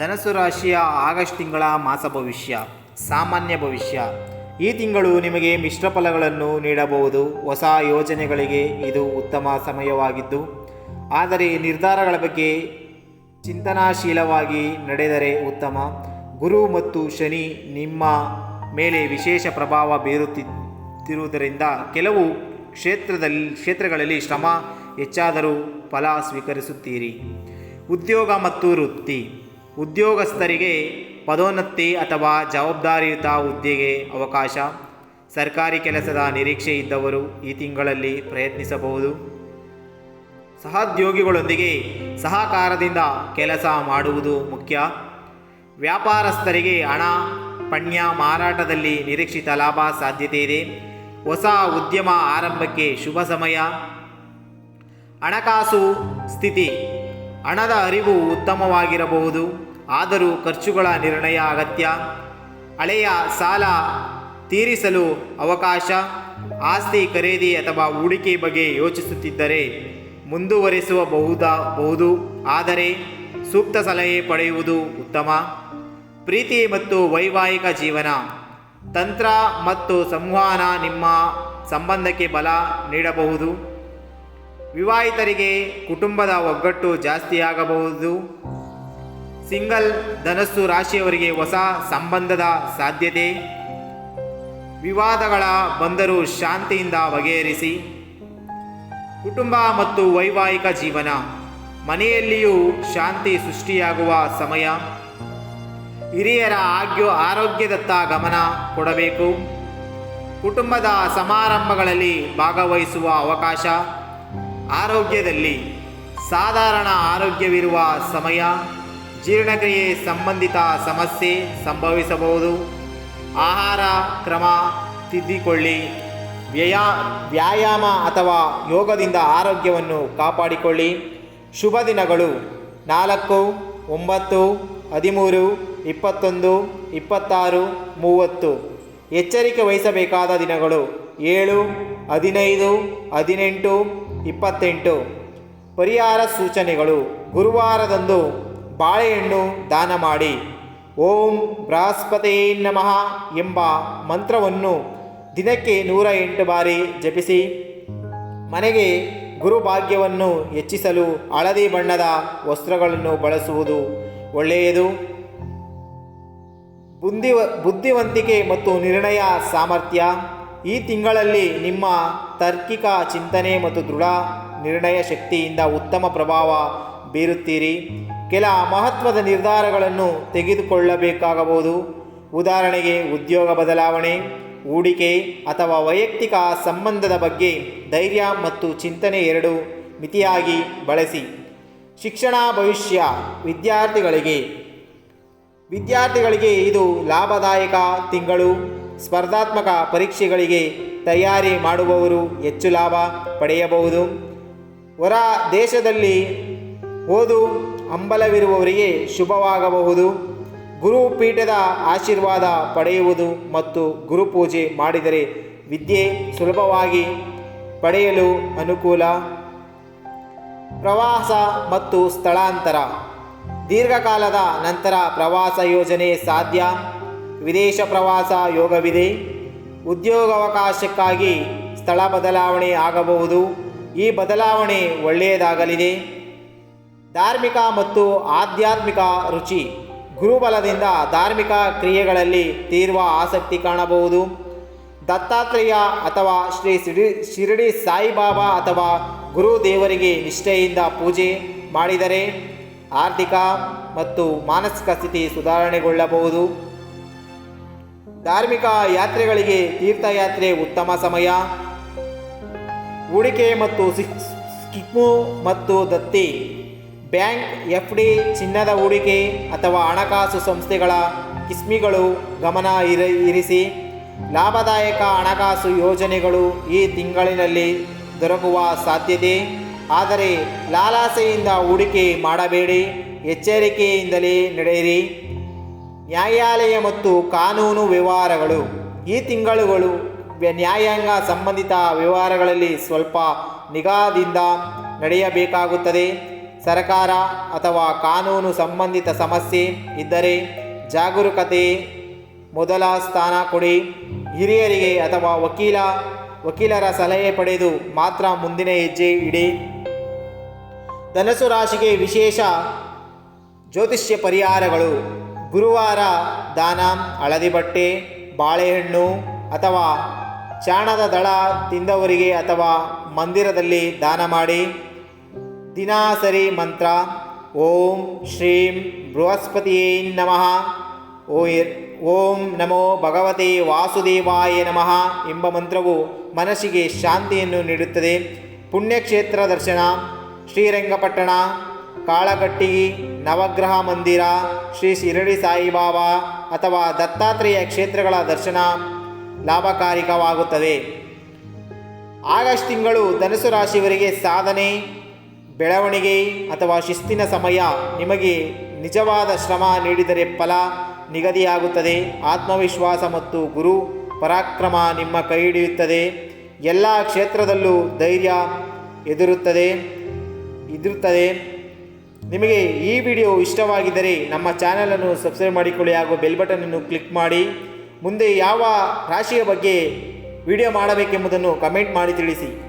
ಧನಸ್ಸು ರಾಶಿಯ ಆಗಸ್ಟ್ ತಿಂಗಳ ಮಾಸ ಭವಿಷ್ಯ, ಸಾಮಾನ್ಯ ಭವಿಷ್ಯ. ಈ ತಿಂಗಳು ನಿಮಗೆ ಮಿಶ್ರ ಫಲಗಳನ್ನು ನೀಡಬಹುದು. ಹೊಸ ಯೋಜನೆಗಳಿಗೆ ಇದು ಉತ್ತಮ ಸಮಯವಾಗಿದ್ದು, ಆದರೆ ನಿರ್ಧಾರಗಳ ಬಗ್ಗೆ ಚಿಂತನಾಶೀಲವಾಗಿ ನಡೆದರೆ ಉತ್ತಮ. ಗುರು ಮತ್ತು ಶನಿ ನಿಮ್ಮ ಮೇಲೆ ವಿಶೇಷ ಪ್ರಭಾವ ಬೀರುತ್ತಿರುವುದರಿಂದ ಕೆಲವು ಕ್ಷೇತ್ರದಲ್ಲಿ, ಕ್ಷೇತ್ರಗಳಲ್ಲಿ ಶ್ರಮ ಹೆಚ್ಚಾದರೂ ಫಲ ಸ್ವೀಕರಿಸುತ್ತೀರಿ. ಉದ್ಯೋಗ ಮತ್ತು ವೃತ್ತಿ. ಉದ್ಯೋಗಸ್ಥರಿಗೆ ಪದೋನ್ನತಿ ಅಥವಾ ಜವಾಬ್ದಾರಿಯುತ ಹುದ್ದೆಗೆ ಅವಕಾಶ, ಸರ್ಕಾರಿ ಕೆಲಸದ ನಿರೀಕ್ಷೆ ಇದ್ದವರು ಈ ತಿಂಗಳಲ್ಲಿ ಪ್ರಯತ್ನಿಸಬಹುದು. ಸಹೋದ್ಯೋಗಿಗಳೊಂದಿಗೆ ಸಹಕಾರದಿಂದ ಕೆಲಸ ಮಾಡುವುದು ಮುಖ್ಯ. ವ್ಯಾಪಾರಸ್ಥರಿಗೆ ಹಣ, ಪಣ್ಯ ಮಾರಾಟದಲ್ಲಿ ನಿರೀಕ್ಷಿತ ಲಾಭ ಸಾಧ್ಯತೆ ಇದೆ. ಹೊಸ ಉದ್ಯಮ ಆರಂಭಕ್ಕೆ ಶುಭ ಸಮಯ. ಹಣಕಾಸು ಸ್ಥಿತಿ, ಹಣದ ಅರಿವು ಉತ್ತಮವಾಗಿರಬಹುದು. ಆದರೂ ಖರ್ಚುಗಳ ನಿರ್ಣಯ ಅಗತ್ಯ. ಹಳೆಯ ಸಾಲ ತೀರಿಸಲು ಅವಕಾಶ, ಆಸ್ತಿ ಖರೀದಿ ಅಥವಾ ಹೂಡಿಕೆ ಬಗ್ಗೆ ಯೋಚಿಸುತ್ತಿದ್ದರೆ ಮುಂದುವರಿಸುವ ಆದರೆ ಸೂಕ್ತ ಸಲಹೆ ಪಡೆಯುವುದು ಉತ್ತಮ. ಪ್ರೀತಿ ಮತ್ತು ವೈವಾಹಿಕ ಜೀವನ. ತಂತ್ರ ಮತ್ತು ಸಂವಹನ ನಿಮ್ಮ ಸಂಬಂಧಕ್ಕೆ ಬಲ ನೀಡಬಹುದು. ವಿವಾಹಿತರಿಗೆ ಕುಟುಂಬದ ಒಗ್ಗಟ್ಟು ಜಾಸ್ತಿಯಾಗಬಹುದು. ಸಿಂಗಲ್ ಧನಸ್ಸು ರಾಶಿಯವರಿಗೆ ಹೊಸ ಸಂಬಂಧದ ಸಾಧ್ಯತೆ. ವಿವಾದಗಳ ಬಂದರೂ ಶಾಂತಿಯಿಂದ ಬಗೆಹರಿಸಿ. ಕುಟುಂಬ ಮತ್ತು ವೈವಾಹಿಕ ಜೀವನ. ಮನೆಯಲ್ಲಿಯೂ ಶಾಂತಿ ಸೃಷ್ಟಿಯಾಗುವ ಸಮಯ. ಹಿರಿಯರ ಆಗ್ಯ ಆರೋಗ್ಯದತ್ತ ಗಮನ ಕೊಡಬೇಕು. ಕುಟುಂಬದ ಸಮಾರಂಭಗಳಲ್ಲಿ ಭಾಗವಹಿಸುವ ಅವಕಾಶ. ಆರೋಗ್ಯದಲ್ಲಿ ಸಾಧಾರಣ ಆರೋಗ್ಯವಿರುವ ಸಮಯ. ಜೀರ್ಣಕ್ರಿಯೆ ಸಂಬಂಧಿತ ಸಮಸ್ಯೆ ಸಂಭವಿಸಬಹುದು. ಆಹಾರ ಕ್ರಮ ತಿದ್ದಿಕೊಳ್ಳಿ. ವ್ಯಯಾ, ವ್ಯಾಯಾಮ ಅಥವಾ ಯೋಗದಿಂದ ಆರೋಗ್ಯವನ್ನು ಕಾಪಾಡಿಕೊಳ್ಳಿ. ಶುಭ ದಿನಗಳು. ನಾಲ್ಕು, ಒಂಬತ್ತು, ಹದಿಮೂರು, ಇಪ್ಪತ್ತೊಂದು, ಇಪ್ಪತ್ತಾರು, ಮೂವತ್ತು. ಎಚ್ಚರಿಕೆ ವಹಿಸಬೇಕಾದ ದಿನಗಳು. ಏಳು, ಹದಿನೈದು, ಹದಿನೆಂಟು, ಇಪ್ಪತ್ತೆಂಟು. ಪರಿಹಾರ ಸೂಚನೆಗಳು. ಗುರುವಾರದಂದು ಬಾಳೆಹಣ್ಣು ದಾನ ಮಾಡಿ. ಓಂ ಬೃಹಸ್ಪತೇ ನಮಃ ಎಂಬ ಮಂತ್ರವನ್ನು ದಿನಕ್ಕೆ ನೂರ ಎಂಟು ಬಾರಿ ಜಪಿಸಿ. ಮನೆಗೆ ಗುರುಭಾಗ್ಯವನ್ನು ಹೆಚ್ಚಿಸಲು ಹಳದಿ ಬಣ್ಣದ ವಸ್ತ್ರಗಳನ್ನು ಬಳಸುವುದು ಒಳ್ಳೆಯದು. ಬುದ್ಧಿ ಬುದ್ಧಿವಂತಿಕೆ ಮತ್ತು ನಿರ್ಣಯ ಸಾಮರ್ಥ್ಯ. ಈ ತಿಂಗಳಲ್ಲಿ ನಿಮ್ಮ ತಾರ್ಕಿಕ ಚಿಂತನೆ ಮತ್ತು ದೃಢ ನಿರ್ಣಯ ಶಕ್ತಿಯಿಂದ ಉತ್ತಮ ಪ್ರಭಾವ ಬೀರುತ್ತೀರಿ. ಕೆಲ ಮಹತ್ವದ ನಿರ್ಧಾರಗಳನ್ನು ತೆಗೆದುಕೊಳ್ಳಬೇಕಾಗಬಹುದು. ಉದಾಹರಣೆಗೆ, ಉದ್ಯೋಗ ಬದಲಾವಣೆ, ಹೂಡಿಕೆ ಅಥವಾ ವೈಯಕ್ತಿಕ ಸಂಬಂಧದ ಬಗ್ಗೆ ಧೈರ್ಯ ಮತ್ತು ಚಿಂತನೆ ಎರಡು ಮಿತಿಯಾಗಿ ಬಳಸಿ. ಶಿಕ್ಷಣ, ಭವಿಷ್ಯ, ವಿದ್ಯಾರ್ಥಿಗಳಿಗೆ. ವಿದ್ಯಾರ್ಥಿಗಳಿಗೆ ಇದು ಲಾಭದಾಯಕ ತಿಂಗಳು. ಸ್ಪರ್ಧಾತ್ಮಕ ಪರೀಕ್ಷೆಗಳಿಗೆ ತಯಾರಿ ಮಾಡುವವರು ಹೆಚ್ಚು ಲಾಭ ಪಡೆಯಬಹುದು. ಹೊರ ದೇಶದಲ್ಲಿ ಓದು ಹಂಬಲವಿರುವವರಿಗೆ ಶುಭವಾಗಬಹುದು. ಗುರುಪೀಠದ ಆಶೀರ್ವಾದ ಪಡೆಯುವುದು ಮತ್ತು ಗುರುಪೂಜೆ ಮಾಡಿದರೆ ವಿದ್ಯೆ ಸುಲಭವಾಗಿ ಪಡೆಯಲು ಅನುಕೂಲ. ಪ್ರವಾಸ ಮತ್ತು ಸ್ಥಳಾಂತರ. ದೀರ್ಘಕಾಲದ ನಂತರ ಪ್ರವಾಸ ಯೋಜನೆ ಸಾಧ್ಯ. ವಿದೇಶ ಪ್ರವಾಸ ಯೋಗವಿದೆ. ಉದ್ಯೋಗಾವಕಾಶಕ್ಕಾಗಿ ಸ್ಥಳ ಬದಲಾವಣೆ ಆಗಬಹುದು. ಈ ಬದಲಾವಣೆ ಒಳ್ಳೆಯದಾಗಲಿದೆ. ಧಾರ್ಮಿಕ ಮತ್ತು ಆಧ್ಯಾತ್ಮಿಕ ರುಚಿ. ಗುರುಬಲದಿಂದ ಧಾರ್ಮಿಕ ಕ್ರಿಯೆಗಳಲ್ಲಿ ತೀರ್ವ ಆಸಕ್ತಿ ಕಾಣಬಹುದು. ದತ್ತಾತ್ರೇಯ ಅಥವಾ ಶ್ರೀ ಶಿರಡಿ ಶಿರಡಿ ಸಾಯಿಬಾಬಾ ಅಥವಾ ಗುರುದೇವರಿಗೆ ನಿಷ್ಠೆಯಿಂದ ಪೂಜೆ ಮಾಡಿದರೆ ಆರ್ಥಿಕ ಮತ್ತು ಮಾನಸಿಕ ಸ್ಥಿತಿ ಸುಧಾರಣೆಗೊಳ್ಳಬಹುದು. ಧಾರ್ಮಿಕ ಯಾತ್ರೆಗಳಿಗೆ ತೀರ್ಥಯಾತ್ರೆ ಉತ್ತಮ ಸಮಯ. ಹೂಡಿಕೆ ಮತ್ತು ಸಿಕ್ಮು ಮತ್ತು ದತ್ತಿ. ಬ್ಯಾಂಕ್, ಎಫ್ ಡಿ, ಚಿನ್ನದ ಹೂಡಿಕೆ ಅಥವಾ ಹಣಕಾಸು ಸಂಸ್ಥೆಗಳ ಕಿಸ್ಮಿಗಳು ಗಮನ ಇರ, ಇರಿಸಿ ಲಾಭದಾಯಕ ಹಣಕಾಸು ಯೋಜನೆಗಳು ಈ ತಿಂಗಳಿನಲ್ಲಿ ದೊರಕುವ ಸಾಧ್ಯತೆ. ಆದರೆ ಲಾಲಾಸೆಯಿಂದ ಹೂಡಿಕೆ ಮಾಡಬೇಡಿ, ಎಚ್ಚರಿಕೆಯಿಂದಲೇ ನಡೆಯಿರಿ. ನ್ಯಾಯಾಲಯ ಮತ್ತು ಕಾನೂನು ವ್ಯವಹಾರಗಳು ಈ ತಿಂಗಳುಗಳು ನ್ಯಾಯಾಂಗ ಸಂಬಂಧಿತ ವ್ಯವಹಾರಗಳಲ್ಲಿ ಸ್ವಲ್ಪ ನಿಗಾದಿಂದ ನಡೆಯಬೇಕಾಗುತ್ತದೆ. ಸರಕಾರ ಅಥವಾ ಕಾನೂನು ಸಂಬಂಧಿತ ಸಮಸ್ಯೆ ಇದ್ದರೆ ಜಾಗರೂಕತೆ ಮೊದಲ ಸ್ಥಾನ ಕೊಡಿ. ಹಿರಿಯರಿಗೆ ಅಥವಾ ವಕೀಲ, ವಕೀಲರ ಸಲಹೆ ಪಡೆದು ಮಾತ್ರ ಮುಂದಿನ ಹೆಜ್ಜೆ ಇಡಿ. ಧನಸು ರಾಶಿಗೆ ವಿಶೇಷ ಜ್ಯೋತಿಷ್ಯ ಪರಿಹಾರಗಳು. ಗುರುವಾರ ದಾನ, ಹಳದಿ ಬಟ್ಟೆ, ಬಾಳೆಹಣ್ಣು ಅಥವಾ ಚಾಣದ ದಳ ತಿಂದವರಿಗೆ ಅಥವಾ ಮಂದಿರದಲ್ಲಿ ದಾನ ಮಾಡಿ. ದಿನಾಸರಿ ಮಂತ್ರ. ಓಂ ಶ್ರೀಂ ಬೃಹಸ್ಪತಿಯೇ ನಮಃ. ಓ ನಮೋ ಭಗವತೆ ವಾಸುದೇವಾಯ ನಮಃ ಎಂಬ ಮಂತ್ರವು ಮನಸ್ಸಿಗೆ ಶಾಂತಿಯನ್ನು ನೀಡುತ್ತದೆ. ಪುಣ್ಯಕ್ಷೇತ್ರ ದರ್ಶನ, ಶ್ರೀರಂಗಪಟ್ಟಣ ಕಾಳಗಟ್ಟಿ ನವಗ್ರಹ ಮಂದಿರ, ಶ್ರೀ ಶಿರಡಿ ಸಾಯಿಬಾಬಾ ಅಥವಾ ದತ್ತಾತ್ರೇಯ ಕ್ಷೇತ್ರಗಳ ದರ್ಶನ ಲಾಭಕಾರಿಕವಾಗುತ್ತದೆ. ಆಗಸ್ಟ್ ತಿಂಗಳು ಧನುಸು ರಾಶಿಯವರಿಗೆ ಸಾಧನೆ ಬೆಳವಣಿಗೆ ಅಥವಾ ಶಿಸ್ತಿನ ಸಮಯ ನಿಮಗೆ ನಿಜವಾದ ಶ್ರಮ ನೀಡಿದರೆ ಫಲ ನಿಗದಿಯಾಗುತ್ತದೆ. ಆತ್ಮವಿಶ್ವಾಸ ಮತ್ತು ಗುರು ಪರಾಕ್ರಮ ನಿಮ್ಮ ಕೈ ಹಿಡಿಯುತ್ತದೆ. ಎಲ್ಲ ಕ್ಷೇತ್ರದಲ್ಲೂ ಧೈರ್ಯ ಎದುರುತ್ತದೆ, ಇದಿರುತ್ತದೆ. ನಿಮಗೆ ಈ ವಿಡಿಯೋ ಇಷ್ಟವಾಗಿದ್ದರೆ ನಮ್ಮ ಚಾನಲನ್ನು ಸಬ್ಸ್ಕ್ರೈಬ್ ಮಾಡಿಕೊಳ್ಳಿ ಹಾಗೂ ಬೆಲ್ ಬಟನನ್ನು ಕ್ಲಿಕ್ ಮಾಡಿ. ಮುಂದೆ ಯಾವ ರಾಶಿಯ ಬಗ್ಗೆ ವಿಡಿಯೋ ಮಾಡಬೇಕೆಂಬುದನ್ನು ಕಮೆಂಟ್ ಮಾಡಿ ತಿಳಿಸಿ.